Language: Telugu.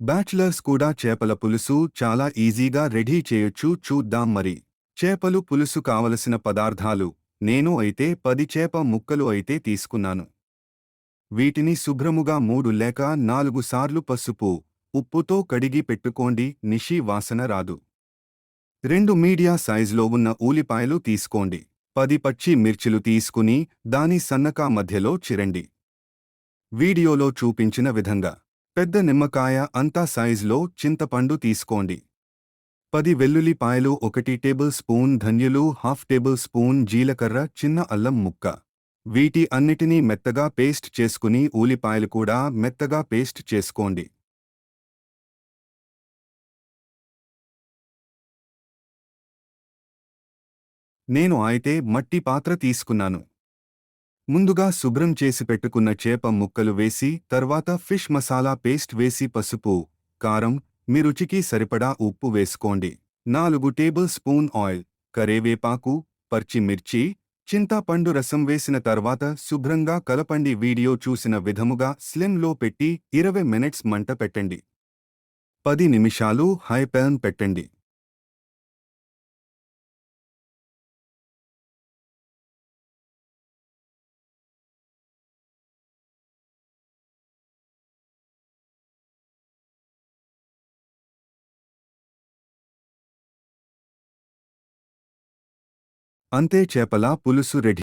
బ్యాచిలర్స్ కూడా చేపల పులుసు చాలా ఈజీగా రెడీ చేయొచ్చు చూద్దాం మరి. చేపలు పులుసు కావలసిన పదార్థాలు. నేను అయితే పది చేప ముక్కలు అయితే తీసుకున్నాను. వీటిని శుభ్రముగా మూడు లేక నాలుగు సార్లు పసుపు ఉప్పుతో కడిగి పెట్టుకోండి నిషి వాసన రాదు. రెండు మీడియా సైజులో ఉన్న ఉల్లిపాయలు తీసుకోండి. పది పచ్చి మిర్చిలు తీసుకుని దాని సన్నకా మధ్యలో చిరండి. వీడియోలో చూపించిన విధంగా పెద్ద నిమ్మకాయ అంతా సైజులో చింతపండు తీసుకోండి. పది వెల్లుల్లిపాయలు ఒకటి టేబుల్ స్పూన్ ధనియలు హాఫ్ టేబుల్ స్పూన్ జీలకర్ర చిన్న అల్లం ముక్క. వీటి అన్నిటినీ మెత్తగా పేస్ట్ చేసుకుని ఉల్లిపాయలు కూడా మెత్తగా పేస్ట్ చేసుకోండి. నేను అయితే మట్టి పాత్ర తీసుకున్నాను. ముందుగా శుభ్రం చేసి పెట్టుకున్న చేప ముక్కలు వేసి తర్వాత ఫిష్ మసాలా పేస్ట్ వేసి పసుపు కారం మీ రుచికి సరిపడా ఉప్పు వేసుకోండి. నాలుగు టేబుల్ స్పూన్ ఆయిల్ కరేవేపాకు పర్చిమిర్చి చింతాపండు రసం వేసిన తర్వాత శుభ్రంగా కలపండి. వీడియో చూసిన విధముగా స్లిమ్లో పెట్టి ఇరవై మినిట్స్ మంట పెట్టండి. పది నిమిషాలు హై ప్యాన్ పెట్టండి. అంతే చేపల పులుసు రెడీ.